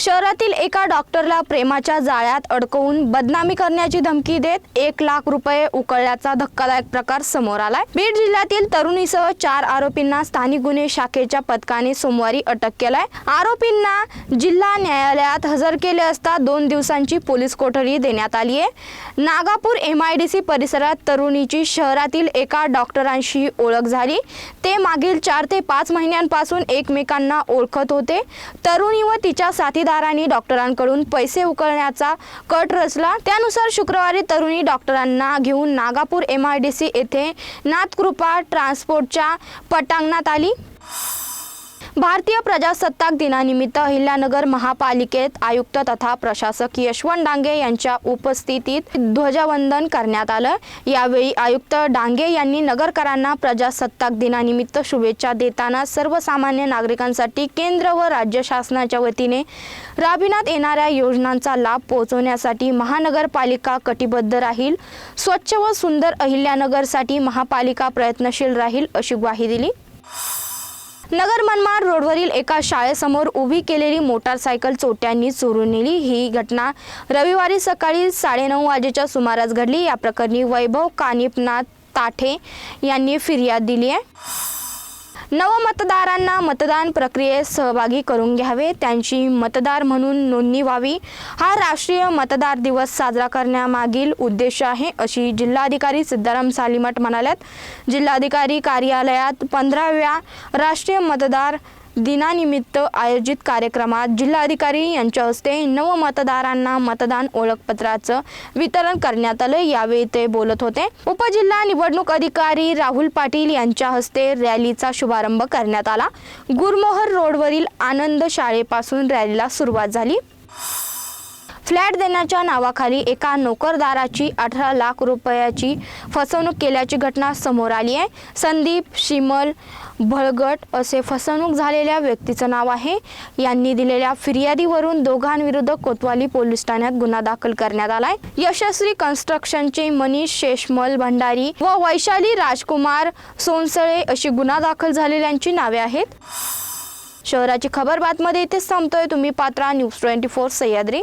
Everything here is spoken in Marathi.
शहरातील एका डॉक्टरला प्रेमाच्या जाळ्यात अडकवून बदनामी करण्याची धमकी देत एक लाख रुपये उकळल्याचा धक्कादायक प्रकार समोर आलाय. बीड जिल्ह्यातील तरुणीसह चार आरोपींना स्थानिक गुन्हे शाखेच्या पथकाने सोमवारी अटक केलाय. आरोपींना जिल्हा न्यायालयात हजर केले असता दोन दिवसांची पोलीस कोठडी देण्यात आली आहे. Nagapur M I D C परिसरात तरुणीची शहरातील एका डॉक्टरांशी ओळख झाली. ते मागील चार ते पाच महिन्यांपासून एकमेकांना ओळखत होते. तरुणी व तिच्या ठेकेदारांनी डॉक्टरांकडून पैसे उकळण्याचा कट रचला. त्यानुसार शुक्रवारी तरुणी डॉक्टरांना घेऊन Nagapur M I D C येथे नाथकृपा ट्रान्सपोर्टच्या पटांगणात आली. भारतीय प्रजासत्ताक दिनानिमित्त अहिल्यानगर महापालिकेत आयुक्त तथा प्रशासक यशवंत डांगे यांच्या उपस्थितीत ध्वजवंदन करण्यात आलं. यावेळी आयुक्त डांगे यांनी नगरकरांना प्रजासत्ताक दिनानिमित्त शुभेच्छा देताना सर्वसामान्य नागरिकांसाठी केंद्र व राज्य शासनाच्या वतीने राबविण्यात येणाऱ्या योजनांचा लाभ पोहोचवण्यासाठी महानगरपालिका कटिबद्ध राहील. स्वच्छ व सुंदर अहिल्यानगरसाठी महापालिका प्रयत्नशील राहील अशी ग्वाही दिली. नगर मनमाड रोडवरील एका शाळेसमोर उभी केलेली मोटारसायकल चोट्यांनी चोरून नेली. ही घटना रविवारी सकाळी साडेनऊ वाजेच्या सुमारास घडली. या प्रकरणी वैभव कानिपनाथ ताठे यांनी फिर्याद दिली आहे. नवमतदारांना मतदान प्रक्रियेत सहभागी करून घ्यावे त्यांची मतदार म्हणून नोंदणी व्हावी. हा राष्ट्रीय मतदार दिवस साजरा करण्यामागील उद्देश आहे अशी जिल्हाधिकारी सिद्धाराम सालीमठ म्हणाल्यात. जिल्हाधिकारी कार्यालयात पंधराव्या राष्ट्रीय मतदार दिनानिमित्त आयोजित कार्यक्रमात जिल्हाधिकारी यांच्या हस्ते नवमतदारांना मतदान ओळखपत्राचं वितरण करण्यात आलं. यावेळी ते बोलत होते. उपजिल्हा निवडणूक अधिकारी राहुल पाटील यांच्या हस्ते रॅलीचा शुभारंभ करण्यात आला. गुरमोहर रोडवरील आनंद शाळेपासून रॅलीला सुरुवात झाली. फ्लॅट देण्याच्या नावाखाली एका नोकरदाराची अठरा लाख रुपयाची फसवणूक केल्याची घटना समोर आली आहे. संदीप शिमल भळगट असे फसवणूक झालेल्या व्यक्तीचं नाव आहे. यांनी दिलेल्या फिर्यादीवरून दोघांविरुद्ध कोतवाली पोलीस ठाण्यात गुन्हा दाखल करण्यात आलाय. यशस्वी कन्स्ट्रक्शनचे मनीष शेषमल भंडारी व वैशाली राजकुमार सोनसळे अशी गुन्हा दाखल झालेल्यांची नावे आहेत. शहराची खबर बातमध्ये इथेच थांबतोय. तुम्ही पात्रा न्यूज ट्वेंटी फोर सह्याद्री.